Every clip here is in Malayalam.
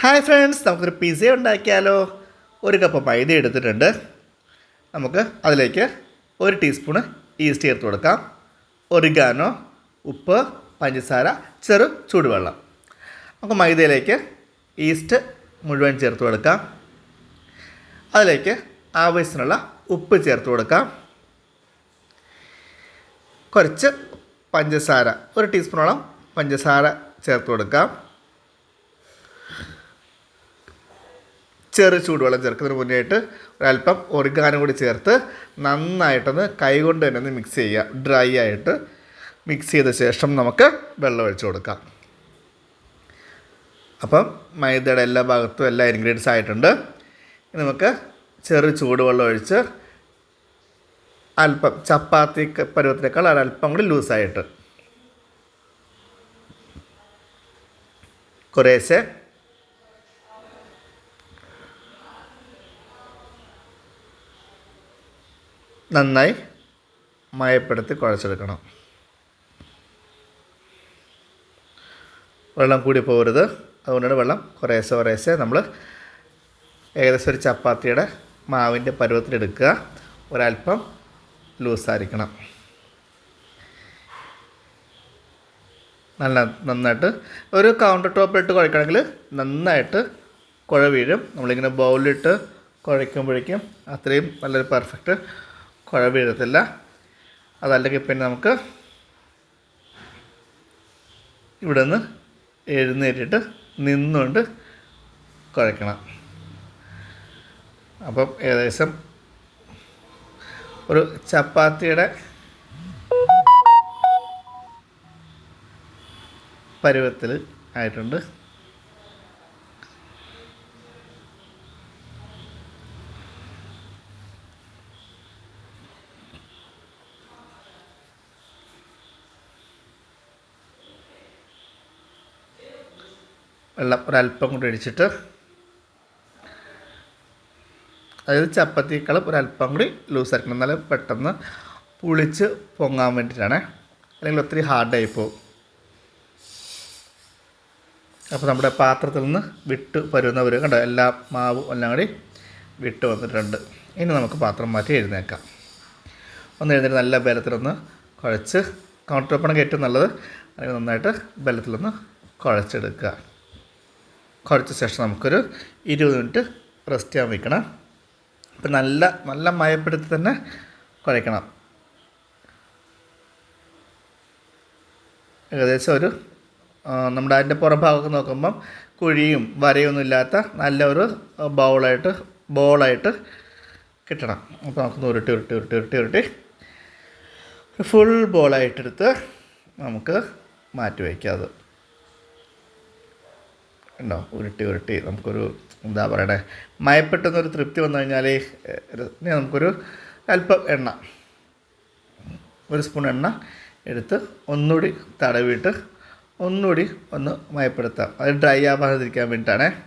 ഹായ് ഫ്രണ്ട്സ് നമുക്കൊരു പിസ്സ ഉണ്ടാക്കിയാലോ? ഒരു കപ്പ് മൈദ എടുത്തിട്ടുണ്ട്. നമുക്ക് അതിലേക്ക് ഒരു ടീസ്പൂണ് ഈസ്റ്റ് ചേർത്ത് കൊടുക്കാം. ഒറിഗാനോ ഉപ്പ് പഞ്ചസാര ചെറു ചൂടുവെള്ളം. നമുക്ക് മൈദയിലേക്ക് ഈസ്റ്റ് മുഴുവൻ ചേർത്ത് കൊടുക്കാം. അതിലേക്ക് ആവശ്യത്തിനുള്ള ഉപ്പ് ചേർത്ത് കൊടുക്കാം. കുറച്ച് പഞ്ചസാര ഒരു ടീസ്പൂണോളം പഞ്ചസാര ചേർത്ത് കൊടുക്കാം. ചെറു ചൂടുവെള്ളം ചേർക്കുന്നതിന് മുന്നേ ആയിട്ട് ഒരല്പം ഒറിഗാനും കൂടി ചേർത്ത് നന്നായിട്ടൊന്ന് കൈകൊണ്ട് തന്നെ ഒന്ന് മിക്സ് ചെയ്യുക. ഡ്രൈ ആയിട്ട് മിക്സ് ചെയ്ത ശേഷം നമുക്ക് വെള്ളം ഒഴിച്ച് കൊടുക്കാം. അപ്പം മൈദയുടെ എല്ലാ ഭാഗത്തും എല്ലാ ഇൻഗ്രീഡിയൻസ് ആയിട്ടുണ്ട്. നമുക്ക് ചെറു ചൂടുവെള്ളം ഒഴിച്ച് അല്പം ചപ്പാത്തി പരുവത്തിനേക്കാൾ അല്പം കൂടി ലൂസായിട്ട് കുറേശ്ശെ നന്നായി മയപ്പെടുത്തി കുഴച്ചെടുക്കണം. വെള്ളം കൂടി പോകരുത്. അതുകൊണ്ടാണ് വെള്ളം കുറേശ്ശെ കുറേശ്ശെ നമ്മൾ ഏകദേശം ഒരു ചപ്പാത്തിയുടെ മാവിന്റെ പരുവത്തിലെടുക്കുക ഒരല്പം ലൂസായിരിക്കണം. നല്ല നന്നായിട്ട് ഒരു കൗണ്ടർ ടോപ്പിലിട്ട് കുഴക്കണമെങ്കിൽ നന്നായിട്ട് കുഴ വീഴും നമ്മളിങ്ങനെ ബൗളിലിട്ട് കുഴയ്ക്കുമ്പോഴേക്കും അത്രയും നല്ലൊരു പെർഫെക്റ്റ് കുഴ വീഴത്തില്ല അതല്ലെങ്കിൽ പിന്നെ നമുക്ക് ഇവിടെ നിന്ന് എഴുന്നേറ്റിട്ട് നിന്നുകൊണ്ട് കുഴയ്ക്കണം. അപ്പം ഏകദേശം ഒരു ചപ്പാത്തിയുടെ പരുവത്തിൽ ആയിട്ടുണ്ട്. വെള്ളം ഒരല്പം കൂടി ഒഴിച്ചിട്ട് അതായത് ചപ്പാത്തിയേക്കാളും ഒരല്പം കൂടി ലൂസാക്കണം എന്നാലും പെട്ടെന്ന് പുളിച്ച് പൊങ്ങാൻ വേണ്ടിയിട്ടാണ്. അല്ലെങ്കിൽ ഒത്തിരി ഹാർഡായി പോകും അപ്പോൾ നമ്മുടെ പാത്രത്തിൽ നിന്ന് വിട്ട് പരുന്നവർ കണ്ടോ? എല്ലാ മാവും എല്ലാം കൂടി വിട്ട് വന്നിട്ടുണ്ട്. ഇനി നമുക്ക് പാത്രം മാറ്റി എഴുന്നേക്കാം. ഒന്ന് എഴുന്നേറ്റ് നല്ല ബലത്തിലൊന്ന് കുഴച്ച് കൗണ്ടർ ടോപ്പാണെങ്കിൽ ഏറ്റവും നല്ലത്. അല്ലെങ്കിൽ നന്നായിട്ട് ബലത്തിലൊന്ന് കുഴച്ചെടുക്കുക. കുഴച്ച ശേഷം നമുക്കൊരു ഇരുപത് മിനിറ്റ് റെസ്റ്റ് ചെയ്യാൻ വയ്ക്കണം അപ്പം നല്ല നല്ല മയപ്പെടുത്തി തന്നെ കുഴയ്ക്കണം ഏകദേശം ഒരു നമ്മുടെ അതിന്റെ പുറം ഭാഗമൊക്കെ നോക്കുമ്പം കുഴിയും വരയൊന്നും ഇല്ലാത്ത നല്ല ഒരു ബൗളായിട്ട് ബോളായിട്ട് കിട്ടണം. അപ്പോൾ നമുക്ക് ഉരുട്ടി ഉരുട്ടി ഉരുട്ടി ഉരുട്ടി ഉരുട്ടി ഫുൾ ബോളായിട്ടെടുത്ത് നമുക്ക് മാറ്റി വയ്ക്കാം അത്. ഉണ്ടോ? ഉരുട്ടി ഉരുട്ടി. നമുക്കൊരു എന്താ പറയണേ? മയപ്പെട്ടെന്നൊരു തൃപ്തി വന്നു കഴിഞ്ഞാൽ നമുക്കൊരു അല്പം എണ്ണ. ഒരു സ്പൂൺ എണ്ണ എടുത്ത് ഒന്നുകൂടി തടവിയിട്ട് ഒന്നുകൂടി ഒന്ന് മയപ്പെടുത്താം. അത് ഡ്രൈ ആവാതിരിക്കാൻ വേണ്ടിയിട്ടാണേ.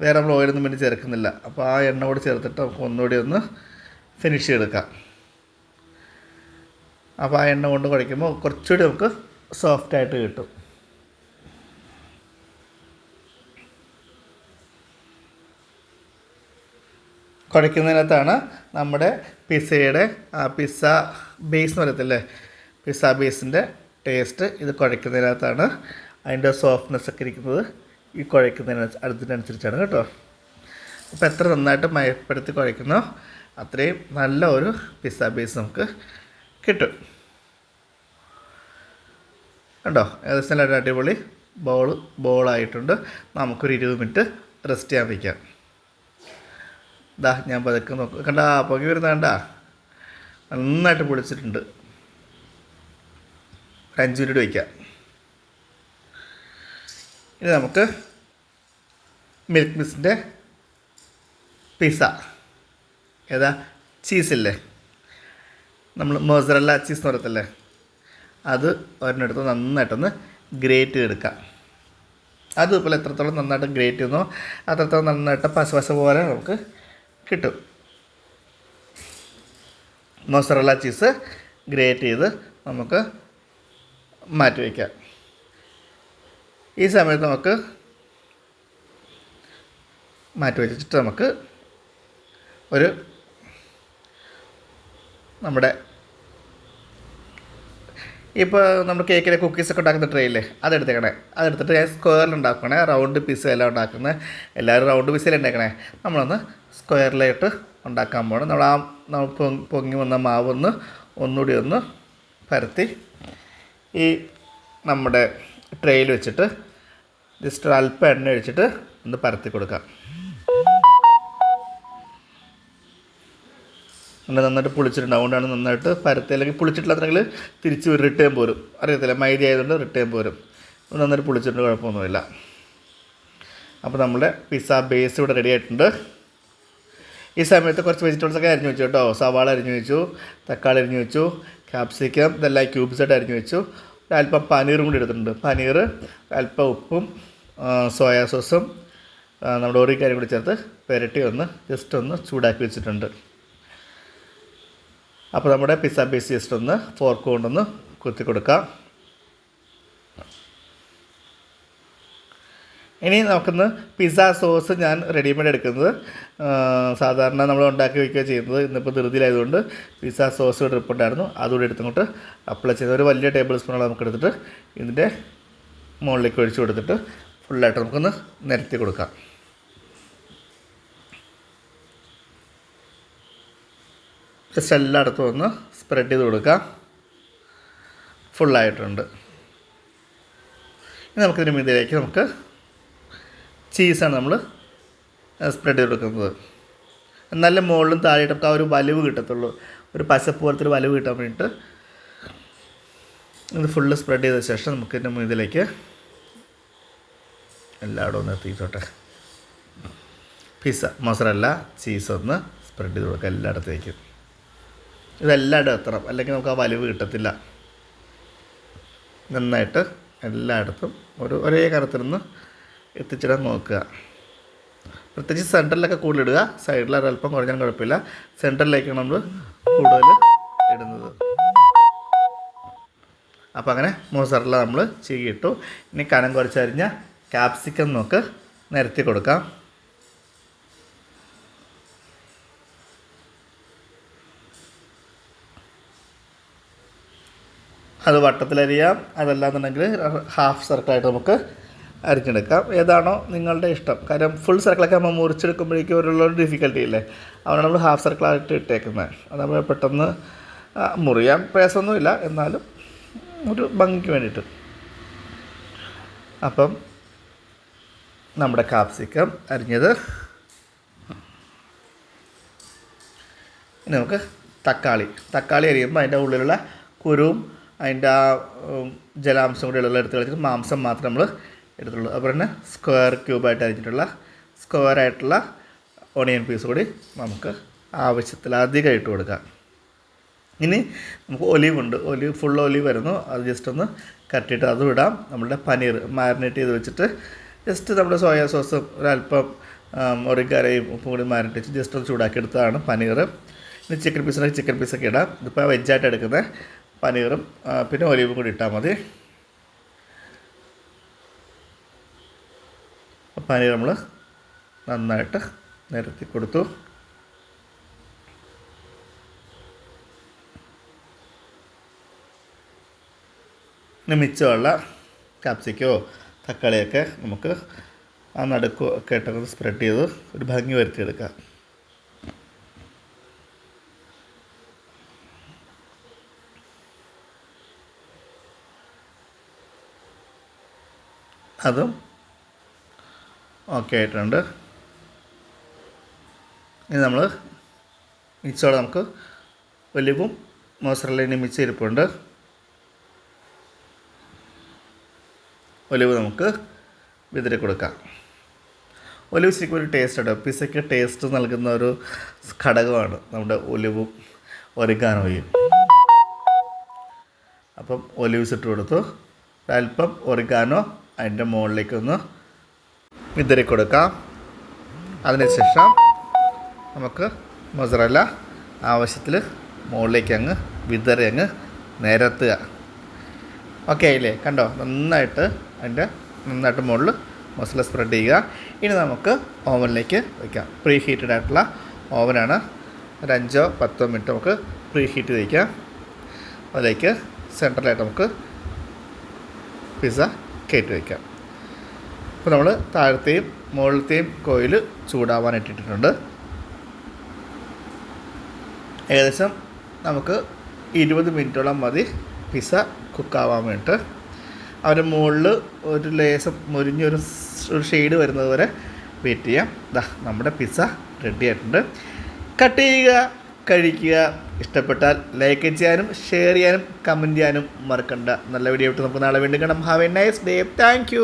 വേറെ നമ്മൾ ഓയിലൊന്നും വേണ്ടി ചേർക്കുന്നില്ല. അപ്പോൾ ആ എണ്ണ കൂടി ചേർത്തിട്ട് നമുക്ക് ഒന്നുകൂടി ഒന്ന് ഫിനിഷ് ചെയ്തെടുക്കാം. അപ്പോൾ ആ എണ്ണ കൊണ്ട് കുഴയ്ക്കുമ്പോൾ കുറച്ചുകൂടി നമുക്ക് സോഫ്റ്റായിട്ട് കിട്ടും. കുഴയ്ക്കുന്നതിനകത്താണ് നമ്മുടെ പിസ്സയുടെ പിസ്സ ബേസ് എന്ന് പറയത്തില്ലേ? പിസ്സ ബേസിന്റെ ടേസ്റ്റ് ഇത് കുഴയ്ക്കുന്നതിനകത്താണ്. അതിന്റെ സോഫ്റ്റ്നെസ് ഒക്കെ ഇരിക്കുന്നത് ഈ കുഴയ്ക്കുന്നതിന് അടുത്തതിനനുസരിച്ചാണ് കേട്ടോ. അപ്പോൾ എത്ര നന്നായിട്ട് മയപ്പെടുത്തി കുഴയ്ക്കുന്നോ അത്രയും നല്ല ഒരു പിസ്സ ബേസ് നമുക്ക് കിട്ടും. കണ്ടോ? ഏകദേശം നല്ല അടിപൊളി ബോൾ ബോളായിട്ടുണ്ട് നമുക്കൊരു ഇരുപത് മിനിറ്റ് റെസ്റ്റ് ചെയ്യാൻ വയ്ക്കാം ദാ ഞാൻ പതുക്കെ നോക്കും. കണ്ടാ പുക വരുന്ന കണ്ടാ നന്നായിട്ട് പൊളിച്ചിട്ടുണ്ട്. ഒരു അഞ്ച് മിനിറ്റ് വയ്ക്കാം ഇനി നമുക്ക് മിൽക്ക് മിക്സിന്റെ പിസ്സ ഏതാ? ചീസില്ലേ നമ്മൾ മോസറല്ല ചീസ് എന്ന് പറയത്തില്ലേ? അത് ഒരെണ്ണെടുത്ത് നന്നായിട്ടൊന്ന് ഗ്രേറ്റ് ചെയ്തെടുക്കാം. അതുപോലെ എത്രത്തോളം നന്നായിട്ട് ഗ്രേറ്റ് ചെയ്യുന്നോ അത്രത്തോളം നന്നായിട്ട് പശ പോലെ നമുക്ക് കിട്ടും. മൊസറല്ല ചീസ് ഗ്രേറ്റ് ചെയ്ത് നമുക്ക് മാറ്റി വയ്ക്കാം. ഈ സമയത്ത് നമുക്ക് മാറ്റി വെച്ചിട്ട് നമുക്ക് ഒരു നമ്മുടെ ഇപ്പോൾ നമ്മൾ കേക്കിലെ കുക്കീസൊക്കെ ഉണ്ടാക്കുന്ന ട്രേ ഇല്ലേ? അതെടുത്തേക്കണേ. അതെടുത്തിട്ട് ഞാൻ സ്ക്വയറിൽ ഉണ്ടാക്കണേ. റൗണ്ട് പീസ് എല്ലാം ഉണ്ടാക്കുന്നത്. എല്ലാവരും റൗണ്ട് പീസിൽ ഉണ്ടാക്കണേ? നമ്മളൊന്ന് സ്ക്വയറിലായിട്ട് ഉണ്ടാക്കാൻ പോകണം നമ്മൾ ആ നമ്മൾ പൊങ്ങി വന്ന മാവ് ഒന്ന് ഒന്നുകൂടി ഒന്ന് പരത്തി ഈ നമ്മുടെ ട്രേയിൽ വെച്ചിട്ട് ജസ്റ്റ് അല്പം എണ്ണ ഒഴിച്ചിട്ട് ഒന്ന് പരത്തി കൊടുക്കാം. അങ്ങനെ നന്നായിട്ട് പൊളിച്ചിട്ടുണ്ട്. അതുകൊണ്ടാണ് നന്നായിട്ട് പരത്തി അല്ലെങ്കിൽ പൊളിച്ചിട്ടില്ലാത്തെങ്കിൽ തിരിച്ച് റിട്ടേൺ പോരും. അറിയത്തില്ല മൈദ ആയതുകൊണ്ട് റിട്ടേൺ പോരും. നന്നായിട്ട് പൊളിച്ചിട്ടുണ്ട് കുഴപ്പമൊന്നുമില്ല. അപ്പോൾ നമ്മുടെ പിസ്സ ബേസ് ഇവിടെ റെഡി ആയിട്ടുണ്ട്. ഈ സമയത്ത് കുറച്ച് വെജിറ്റബിൾസ് ഒക്കെ അരിഞ്ഞു വെച്ചു കേട്ടോ. സവാള അരിഞ്ഞു വെച്ചു തക്കാളി അരിഞ്ഞു വെച്ചു ക്യാപ്സിക്കം ഇതെല്ലാം ക്യൂബ്സ് ആയിട്ട് അരിഞ്ഞു വെച്ചു. അല്പം പനീറും കൂടി എടുത്തിട്ടുണ്ട്. പനീർ അല്പം ഉപ്പും സോയാ സോസും നമ്മുടെ നമ്മുടെ ഓറിക്കാരും കൂടി ചേർത്ത് പുരട്ടി ഒന്ന് ജസ്റ്റ് ഒന്ന് ചൂടാക്കി വെച്ചിട്ടുണ്ട്. അപ്പോൾ നമ്മുടെ പിസ്സ ബേസിയസ്റ്റ് ഒന്ന് ഫോർക്ക് കൊണ്ടൊന്ന് കുത്തി കൊടുക്കാം ഇനി നമുക്കൊന്ന് പിസ്സ സോസ് ഞാൻ റെഡിമെയ്ഡ് എടുക്കുന്നത്. സാധാരണ നമ്മൾ ഉണ്ടാക്കി വയ്ക്കുക ചെയ്യുന്നത്. ഇന്നിപ്പോൾ ധൃതിയിലായതുകൊണ്ട് പിസ്സ സോസ് ഡ്രിപ്പുണ്ടായിരുന്നു അതുകൂടി എടുത്തങ്ങോട്ട് അപ്ലൈ ചെയ്ത് ഒരു വലിയ ടേബിൾ സ്പൂണോളം നമുക്ക് എടുത്തിട്ട് ഇതിന്റെ മുകളിലേക്ക് ഒഴിച്ചു കൊടുത്തിട്ട് ഫുള്ളായിട്ട് നമുക്കൊന്ന് നിരത്തി കൊടുക്കാം. ജസ്റ്റ് എല്ലായിടത്തും ഒന്ന് സ്പ്രെഡ് ചെയ്ത് കൊടുക്കാം. ഫുള്ളായിട്ടുണ്ട് ഇനി നമുക്കിതിന് മീതിലേക്ക് നമുക്ക് ചീസാണ് നമ്മൾ സ്പ്രെഡ് ചെയ്ത് കൊടുക്കുന്നത്. നല്ല മുകളിലും താഴെയിട്ട് നമുക്ക് ആ ഒരു വലിവ് കിട്ടത്തുള്ളൂ. ഒരു പശപ്പ് പോലത്തെ ഒരു വലിവ് കിട്ടാൻ വേണ്ടിയിട്ട് ഇത് ഫുള്ള് സ്പ്രെഡ് ചെയ്ത ശേഷം നമുക്ക് ഇതിന്റെ മീതിലേക്ക് എല്ലായിടവും ഒന്ന് എത്തിയിട്ടോട്ടെ. പിസ്സ മൊസറല്ല ചീസ് ഒന്ന് സ്പ്രെഡ് ചെയ്ത് കൊടുക്കുക എല്ലായിടത്തേക്കും. ഇതെല്ലായിടും എത്തണം അല്ലെങ്കിൽ നമുക്ക് ആ വലിവ് കിട്ടത്തില്ല. നന്നായിട്ട് എല്ലായിടത്തും ഒരു ഒരേ കരത്തിൽ നിന്ന് എത്തിച്ചിടാൻ നോക്കുക. പ്രത്യേകിച്ച് സെന്ററിലൊക്കെ കൂടുതലിടുക സൈഡിൽ ഒരല്പം കുറഞ്ഞാൽ കുഴപ്പമില്ല. സെന്ററിലേക്കാണ് നമ്മൾ കൂടുതൽ ഇടുന്നത്. അപ്പോൾ അങ്ങനെ മോസറല്ല നമ്മൾ ചീകിയിട്ടു. ഇനി കനം കുറച്ചരിഞ്ഞ ക്യാപ്സിക്കം നമുക്ക് നിരത്തി കൊടുക്കാം. അത് വട്ടത്തിലരിയാം. അതല്ലാന്നുണ്ടെങ്കിൽ ഹാഫ് സർക്കിളായിട്ട് നമുക്ക് അരിഞ്ഞെടുക്കാം. ഏതാണോ നിങ്ങളുടെ ഇഷ്ടം. കാര്യം ഫുൾ സർക്കിളൊക്കെ നമ്മൾ മുറിച്ചെടുക്കുമ്പോഴേക്കും ഒരു ഡിഫിക്കൽട്ടി ഇല്ലേ? അതുകൊണ്ട് നമ്മൾ ഹാഫ് സർക്കിളായിട്ട് ഇട്ടേക്കുന്നത് അതാകുമ്പോൾ പെട്ടെന്ന് മുറിയാൻ പ്രയാസമൊന്നുമില്ല. എന്നാലും ഒരു ഭംഗിക്ക് വേണ്ടിയിട്ട്. അപ്പം നമ്മുടെ കാപ്സിക്കം അരിഞ്ഞത്. ഇനി നമുക്ക് തക്കാളി. തക്കാളി അരിയുമ്പോൾ അതിന്റെ ഉള്ളിലുള്ള കുരുവും അതിന്റെ ആ ജലാംശം കൂടി ഉള്ള എടുത്ത് കളിച്ചിട്ട് മാംസം മാത്രം നമ്മൾ എടുത്തുള്ളൂ. അതുപോലെ തന്നെ സ്ക്വയർ ക്യൂബായിട്ട് അരിഞ്ഞിട്ടുള്ള സ്ക്വയർ ആയിട്ടുള്ള ഓണിയൻ പീസ് കൂടി നമുക്ക് ആവശ്യത്തിലധികം ഇട്ട് കൊടുക്കാം. ഇനി നമുക്ക് ഒലിവ് ഉണ്ട്. ഒലിവ് ഫുൾ ഒലിവ് വരുന്നു. അത് ജസ്റ്റ് ഒന്ന് കട്ടിയിട്ട് അതും ഇടാം. നമ്മുടെ പനീർ മാരിനേറ്റ് ചെയ്ത് വെച്ചിട്ട് ജസ്റ്റ് നമ്മുടെ സോയാ സോസും ഒരല്പം ഒറിക്കാരയും ഉപ്പും കൂടി മാരിനേറ്റ് വെച്ച് ജസ്റ്റ് ഒന്ന് ചൂടാക്കി എടുത്തതാണ് പനീർ. ഇനി ചിക്കൻ പീസിനൊക്കെ ചിക്കൻ പീസൊക്കെ ഇടാം. ഇതിപ്പോൾ വെജായിട്ട് എടുക്കുന്നത്. പനീറും പിന്നെ ഒലിവും കൂടി ഇട്ടാൽ മതി. പനീർ നമ്മൾ നന്നായിട്ട് നിരത്തി കൊടുത്തു. പിന്നെ മിച്ചമുള്ള കാപ്സിക്കോ തക്കാളിയൊക്കെ നമുക്ക് ആ നടുക്കോ ഒക്കെ ഇട്ടൊക്കെ സ്പ്രെഡ് ചെയ്ത് ഒരു ഭംഗി വരുത്തിയെടുക്കാം. അതും ഓക്കെ ആയിട്ടുണ്ട്. ഇനി നമ്മൾ മിച്ചോടെ നമുക്ക് ഒലിവും മോസറലിനും മിച്ച ഇരിപ്പുണ്ട് ഒലിവ് നമുക്ക് വിതറി കൊടുക്കാം. ഒലിവ് ശരിക്കും ഒരു ടേസ്റ്റ് ഉണ്ട്. പിസയ്ക്ക് ടേസ്റ്റ് നൽകുന്ന ഒരു ഘടകമാണ് നമ്മുടെ ഒലിവും ഒരിഗാനോയും അപ്പം ഒലിവ്സ് ഇട്ട് കൊടുത്തു. അല്പം ഒറിഗാനോ അതിന്റെ മുകളിലേക്കൊന്ന് വിതറി കൊടുക്കാം അതിനുശേഷം നമുക്ക് മൊസറല്ല ആവശ്യത്തിൽ മുകളിലേക്ക് അങ്ങ് വിതറി അങ്ങ് നിരത്തുക. ഓക്കെ ആയില്ലേ കണ്ടോ? നന്നായിട്ട് അതിന്റെ നന്നായിട്ട് മുകളിൽ മസാല സ്പ്രെഡ് ചെയ്യുക. ഇനി നമുക്ക് ഓവനിലേക്ക് വയ്ക്കാം പ്രീ ഹീറ്റഡ് ആയിട്ടുള്ള ഓവനാണ് ഒരു അഞ്ചോ പത്തോ മിനിറ്റ് നമുക്ക് പ്രീ ഹീറ്റ് വയ്ക്കാം അതിലേക്ക് സെൻട്രലായിട്ട് നമുക്ക് പിസ്സ കയറ്റി വയ്ക്കാം. അപ്പോൾ നമ്മൾ താഴത്തെയും മുകളിലത്തെയും കോയിൽ ചൂടാവാനായിട്ട് ഇട്ടിട്ടുണ്ട്. ഏകദേശം നമുക്ക് ഇരുപത് മിനിറ്റോളം മതി പിസ്സ കുക്കാവാൻ വേണ്ടിയിട്ട്. അവരുടെ മുകളിൽ ഒരു ലേസം മുരിഞ്ഞൊരു ഷെയ്ഡ് വരുന്നത് വരെ വെയിറ്റ് ചെയ്യാം. ദാ നമ്മുടെ പിസ്സ റെഡി ആയിട്ടുണ്ട്. കട്ട് ചെയ്യുക കഴിക്കുക. ഇഷ്ടപ്പെട്ടാൽ ലൈക്ക് ചെയ്യാനും ഷെയർ ചെയ്യാനും കമന്റ് ചെയ്യാനും മറക്കണ്ട. നല്ല വീഡിയോ ആയിട്ട് നമുക്ക് നാളെ വീണ്ടും കാണാം. Have a nice day thank